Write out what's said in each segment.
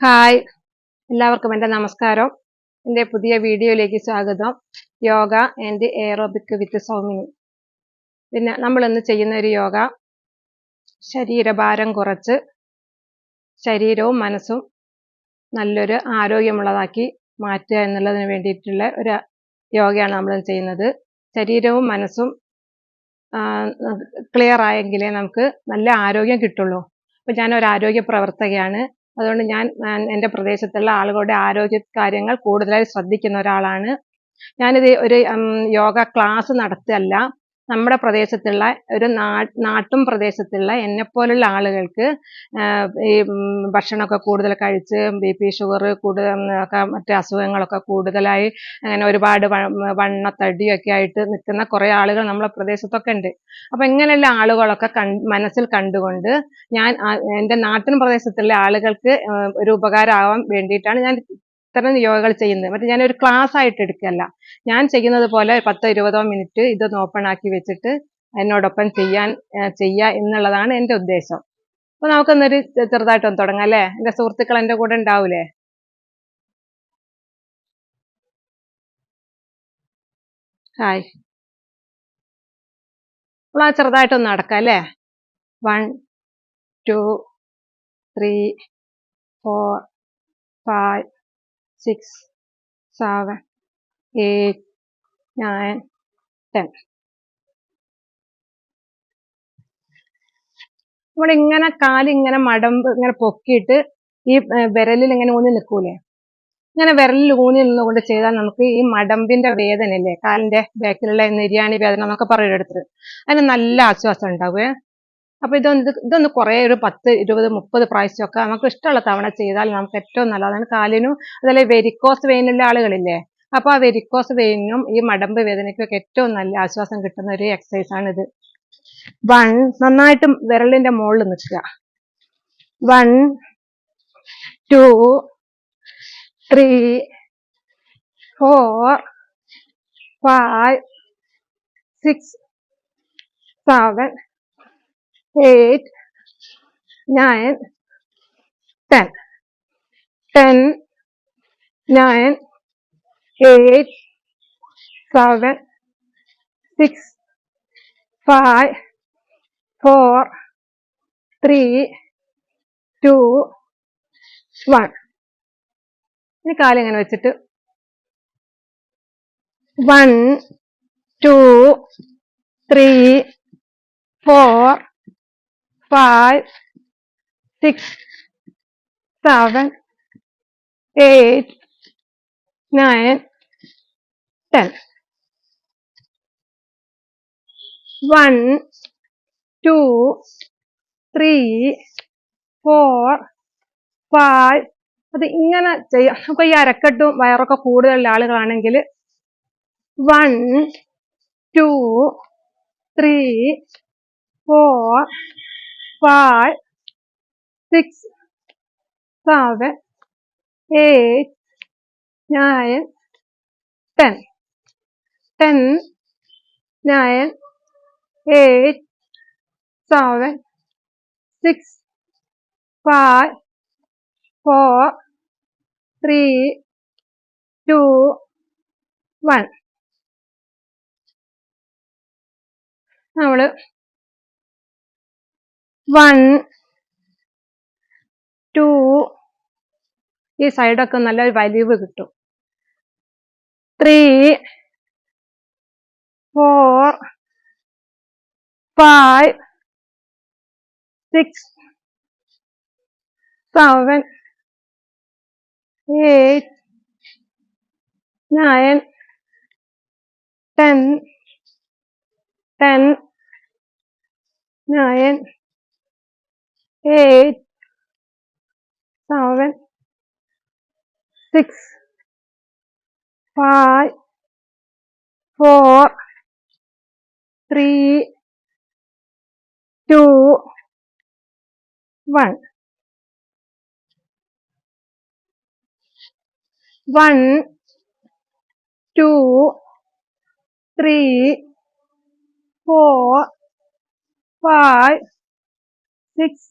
Hi. എല്ലാവർക്കും എന്റെ നമസ്കാരം. എന്റെ പുതിയ വീഡിയോയിലേക്ക് സ്വാഗതം. Yoga and aerobic with Soumini പിന്നെ നമ്മൾ ഇന്ന് ചെയ്യുന്ന ഒരു യോഗ ശരീരഭാരം കുറച്ച് ശരീരവും മനസ്സും നല്ലൊരു ആരോഗ്യമുള്ളതാക്കി മാറ്റുക എന്നുള്ളതിന് വേണ്ടിയിട്ടുള്ള ഒരു യോഗയാണ് നമ്മൾ ചെയ്യുന്നത്. ശരീരവും മനസ്സും ക്ലിയർ ആയെങ്കിലേ നമുക്ക് നല്ല ആരോഗ്യം കിട്ടുള്ളൂ. അപ്പം ഞാൻ ഒരു ആരോഗ്യ പ്രവർത്തകയാണ്. അതുകൊണ്ട് ഞാൻ എന്റെ പ്രദേശത്തുള്ള ആളുകളുടെ ആരോഗ്യ കാര്യങ്ങൾ കൂടുതലായി ശ്രദ്ധിക്കുന്ന ഒരാളാണ്. ഞാനിത് ഒരു യോഗ ക്ലാസ് നടത്തല്ല നമ്മുടെ പ്രദേശത്തുള്ള ഒരു നാട്ടും പ്രദേശത്തുള്ള എന്നെപ്പോലുള്ള ആളുകൾക്ക് ഈ ഭക്ഷണമൊക്കെ കൂടുതൽ കഴിച്ച് ബി പി ഷുഗർ കൂടുതൽ ഒക്കെ മറ്റ് അസുഖങ്ങളൊക്കെ കൂടുതലായി അങ്ങനെ ഒരുപാട് വണ്ണത്തടിയൊക്കെ ആയിട്ട് നിൽക്കുന്ന കുറേ ആളുകൾ നമ്മളെ പ്രദേശത്തൊക്കെ ഉണ്ട്. അപ്പം ഇങ്ങനെയുള്ള ആളുകളൊക്കെ മനസ്സിൽ കണ്ടുകൊണ്ട് ഞാൻ എന്റെ നാട്ടിൻ പ്രദേശത്തുള്ള ആളുകൾക്ക് ഒരു ഉപകാരമാവാൻ വേണ്ടിയിട്ടാണ് ഞാൻ ഇത്തരം യോഗകൾ ചെയ്യുന്നത്. മറ്റേ ഞാൻ ഒരു ക്ലാസ് ആയിട്ട് എടുക്കല്ല ഞാൻ ചെയ്യുന്നത് പോലെ പത്തോ ഇരുപതോ മിനിറ്റ് ഇതൊന്ന് ഓപ്പൺ ആക്കി വെച്ചിട്ട് എന്നോടൊപ്പം ചെയ്യാൻ ചെയ്യുക എന്നുള്ളതാണ് എന്റെ ഉദ്ദേശം. അപ്പൊ നമുക്കൊന്നൊരു ചെറുതായിട്ടൊന്ന് തുടങ്ങാം അല്ലേ? എന്റെ സുഹൃത്തുക്കൾ എന്റെ കൂടെ ഉണ്ടാവൂലേ? ഹായ്. നമ്മൾ ആ ചെറുതായിട്ടൊന്ന് നടക്കാം അല്ലേ? One two three four five seven eight nine ten ഇവിടെ ഇങ്ങനെ കാലിങ്ങനെ മടമ്പ് ഇങ്ങനെ പൊക്കിയിട്ട് ഈ വിരലിൽ ഇങ്ങനെ ഊന്നി നിൽക്കൂലേ? ഇങ്ങനെ വിരലിൽ ഊന്നി നിന്നുകൊണ്ട് ചെയ്താൽ നമുക്ക് ഈ മടമ്പിന്റെ വേദന ഇല്ലേ കാലിന്റെ ബാക്കിലുള്ള നിര്യാണി വേദന എന്നൊക്കെ പറയുന്നത് അതിന് നല്ല ആശ്വാസം ഉണ്ടാവുക അപ്പൊ ഇതൊന്ന് ഇതൊന്ന് കുറേ ഒരു പത്ത് ഇരുപത് മുപ്പത് പ്രാവശ്യമൊക്കെ നമുക്ക് ഇഷ്ടമുള്ള തവണ ചെയ്താൽ നമുക്ക് ഏറ്റവും നല്ലതാണ് കാലിനും അതുപോലെ വെരിക്കോസ് വെയിനുള്ള ആളുകളില്ലേ? അപ്പൊ ആ വെരിക്കോസ് വെയിനും ഈ മടമ്പ് വേദനയ്ക്കും ഒക്കെ ഏറ്റവും നല്ല ആശ്വാസം കിട്ടുന്ന ഒരു എക്സസൈസ് ഇത് വൺ നന്നായിട്ട് വിരലിന്റെ മുകളിൽ നിൽക്കുക. One two three four five six seven eight, nine, ten. Ten, nine, eight, seven, six, five, four, three, two, one. ഇനി കാലിങ്ങനെ വെച്ചിട്ട് one two three four five, six, seven, eight, nine, ten. One, two, three, four, five. അത് ഇങ്ങനെ ചെയ്യാം അപ്പൊ ഈ അരക്കെട്ടും വയറൊക്കെ കൂടുതലുള്ള ആളുകളാണെങ്കിൽ one two three four five, six, seven, eight, nine, ten. Ten, nine, eight, seven, six, five, four, three, two, one. നമ്മൾ one two ഈ സൈഡൊക്കെ നല്ല വലിവ് കിട്ടും. Three four five six seven eight nine ten ten nine eight, seven, six, five, four, three, two, one. One, two, three, four, five, six,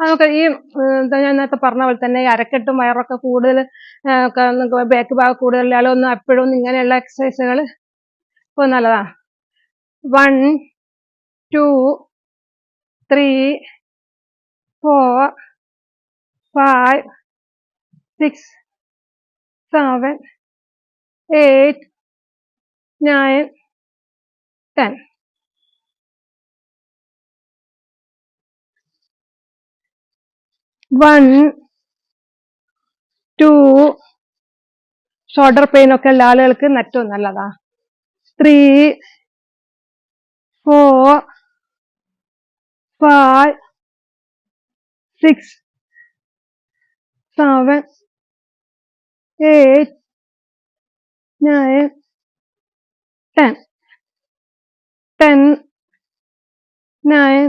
നമുക്ക് ഈ ഞാൻ നേരത്തെ പറഞ്ഞ പോലെ തന്നെ ഈ അരക്കെട്ടും വയറൊക്കെ കൂടുതൽ ബാക്ക് ഭാഗം എപ്പോഴും ഒന്നും ഇങ്ങനെയുള്ള എക്സസൈസുകൾ ഇപ്പോൾ നല്ലതാ. One two three four five six seven eight nine ten one two shoulder pain ഒക്കെ ഉള്ള ആളുകൾക്ക് ഏറ്റവും നല്ലതാ. Three four five six seven eight nine ten. Ten nine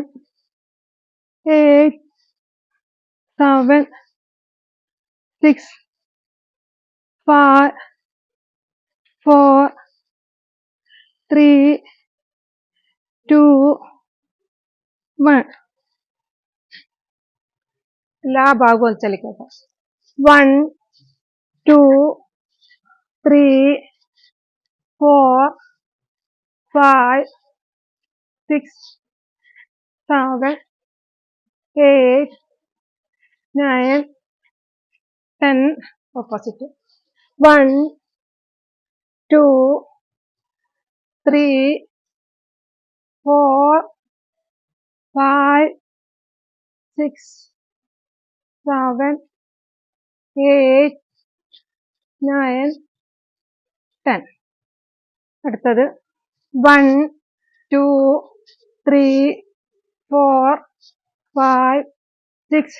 eight seven, six, five, four, three, two, one. എല്ലാ ഭാഗവും ചലിക്കട്ടെ one two three four five six seven eight nine, ten, opposite. One, two, three, four, five, six, seven, eight, nine, ten. അടുത്തത് one two three four five six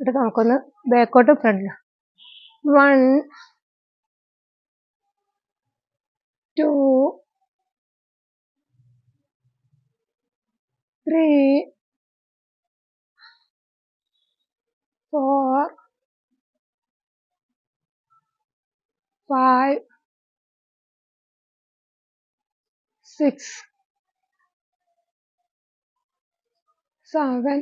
എന്നിട്ട് നമുക്കൊന്ന് ബാക്കോട്ട് ഫ്രണ്ടിൽ one two three four five six seven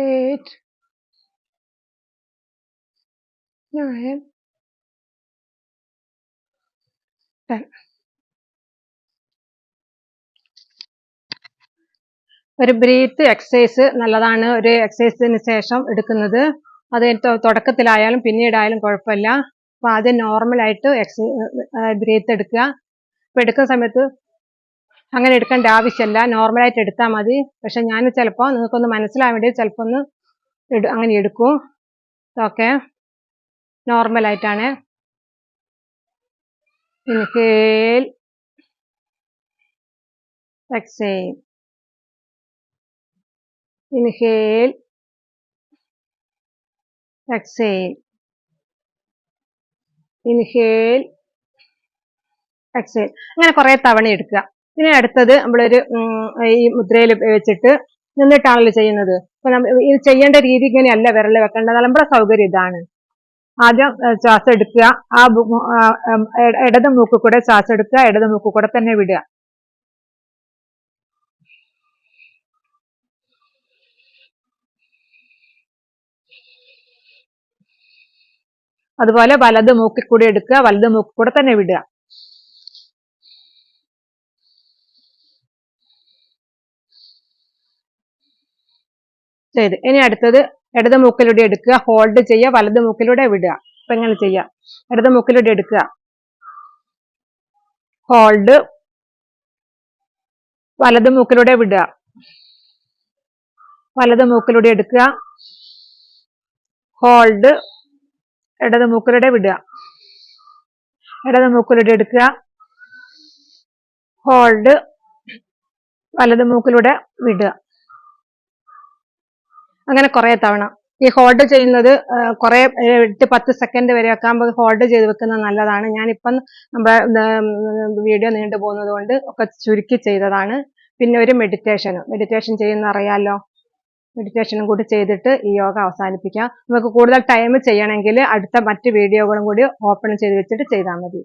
eight, nine, ten. ഒരു breath exercise നല്ലതാണ്. ഒരു എക്സസൈസിന് ശേഷം എടുക്കുന്നത്. അത് തുടക്കത്തിലായാലും പിന്നീടായാലും കുഴപ്പമില്ല. അപ്പൊ ആദ്യം നോർമലായിട്ട് എക്സസൈസ് ബ്രീത്ത് എടുക്കുക. അപ്പൊ എടുക്കുന്ന സമയത്ത് അങ്ങനെ എടുക്കേണ്ട ആവശ്യമില്ല. നോർമലായിട്ട് എടുത്താൽ മതി. പക്ഷെ ഞാൻ ചിലപ്പോൾ നിങ്ങൾക്കൊന്ന് മനസ്സിലാൻ വേണ്ടി ചിലപ്പോൾ ഒന്ന് അങ്ങനെ എടുക്കും. Okay നോർമലായിട്ടാണ് inhale exhale. Inhale exhale. Inhale exhale. അങ്ങനെ കുറെ തവണ എടുക്കുക. ഇനി അടുത്തത് നമ്മളൊരു ഈ മുദ്രയിൽ വെച്ചിട്ട് നിന്നിട്ടാണല്ലോ ചെയ്യുന്നത്. അപ്പൊ ഇത് ചെയ്യേണ്ട രീതി ഇങ്ങനെയല്ല വിരൽ വെക്കേണ്ടത്. നമ്മുടെ സൗകര്യം ഇതാണ്. ആദ്യം ശ്വാസം എടുക്കുക. ആ ഇടത് മൂക്കിൽ കൂടെ ശ്വാസം എടുക്കുക. ഇടത് മൂക്കിൽ കൂടെ തന്നെ വിടുക. അതുപോലെ വലത് മൂക്കിൽ കൂടി എടുക്കുക. വലത് മൂക്കിൽ കൂടെ തന്നെ വിടുക. ചെയ്ത്. ഇനി അടുത്തത് ഇടത് മൂക്കിലൂടെ എടുക്കുക. ഹോൾഡ് ചെയ്യുക. വലത് മൂക്കിലൂടെ വിടുക. അപ്പൊ ഇങ്ങനെ ചെയ്യുക? ഇടത് മൂക്കിലൂടെ എടുക്കുക. ഹോൾഡ് വലത് മൂക്കിലൂടെ വിടുക. വലത് മൂക്കിലൂടെ എടുക്കുക. ഹോൾഡ് ഇടത് മൂക്കിലൂടെ വിടുക. ഇടത് മൂക്കിലൂടെ എടുക്കുക. ഹോൾഡ് വലത് മൂക്കിലൂടെ വിടുക. അങ്ങനെ കുറെ തവണ. ഈ ഹോൾഡ് ചെയ്യുന്നത് കുറെ എട്ട് പത്ത് സെക്കൻഡ് വരെ ആകുമ്പോൾ ഹോൾഡ് ചെയ്ത് വെക്കുന്നത് നല്ലതാണ്. ഞാനിപ്പം നമ്മുടെ വീഡിയോ നീണ്ടു പോകുന്നത് കൊണ്ട് ഒക്കെ ചുരുക്കി ചെയ്തതാണ്. പിന്നെ ഒരു മെഡിറ്റേഷൻ മെഡിറ്റേഷൻ ചെയ്യുന്ന അറിയാലോ? മെഡിറ്റേഷനും കൂടി ചെയ്തിട്ട് ഈ യോഗ അവസാനിപ്പിക്കാം. നമുക്ക് കൂടുതൽ ടൈം ചെയ്യണമെങ്കിൽ അടുത്ത മറ്റ് വീഡിയോകളും കൂടി ഓപ്പൺ ചെയ്ത് വെച്ചിട്ട് ചെയ്താൽ മതി.